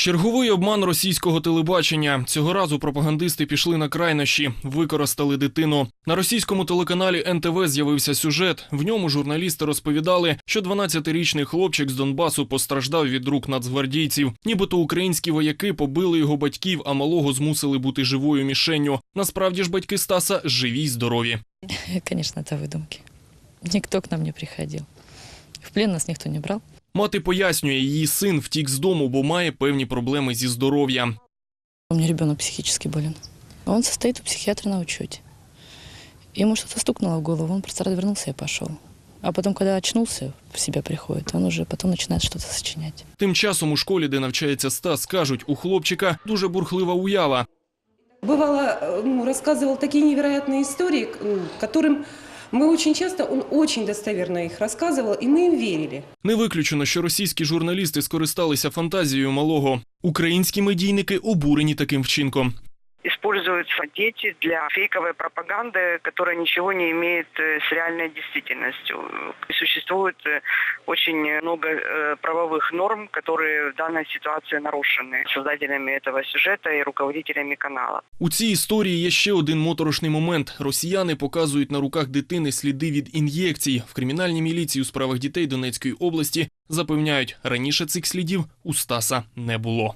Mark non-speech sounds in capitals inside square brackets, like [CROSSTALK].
Черговий обман російського телебачення. Цього разу пропагандисти пішли на крайнощі, використали дитину. На російському телеканалі НТВ з'явився сюжет. В ньому журналісти розповідали, що 12-річний хлопчик з Донбасу постраждав від рук нацгвардійців. Нібито українські вояки побили його батьків, а малого змусили бути живою мішенню. Насправді ж батьки Стаса живі й здорові. [LAUGHS] Конечно, это выдумки. Никто к нам не приходил. В плен нас никто не брал. Мати пояснює, її син втік з дому, бо має певні проблеми зі здоров'ям. У меня ребенок психически болен. Он состоит у психиатра на учете. Ему что-то стукнуло в голову, он просто развернулся и пошел. А потом, когда очнулся, в себя приходит, он уже потом начинает что-то сочинять. Тим часом у школі, де навчається Стас, кажуть, у хлопчика дуже бурхлива уява. Бывало, э, ну, рассказывал такие невероятные истории, к- м, которым мы очень часто, он очень достоверно их рассказывал, и мы им верили. Не виключено, що російські журналісти скористалися фантазією малого. Українські медійники обурені таким вчинком. используются дети для фейковой пропаганды, которая ничего не имеет э, с реальной действительностью. И Существует э, очень много э, правовых норм, которые в данной ситуации нарушены создателями этого сюжета и руководителями канала. У цій історії є ще один моторошний момент. Росіяни показують на руках дитини сліди від ін'єкцій. В кримінальній міліції у справах дітей Донецької області запевняють, раніше цих слідів у Стаса не було.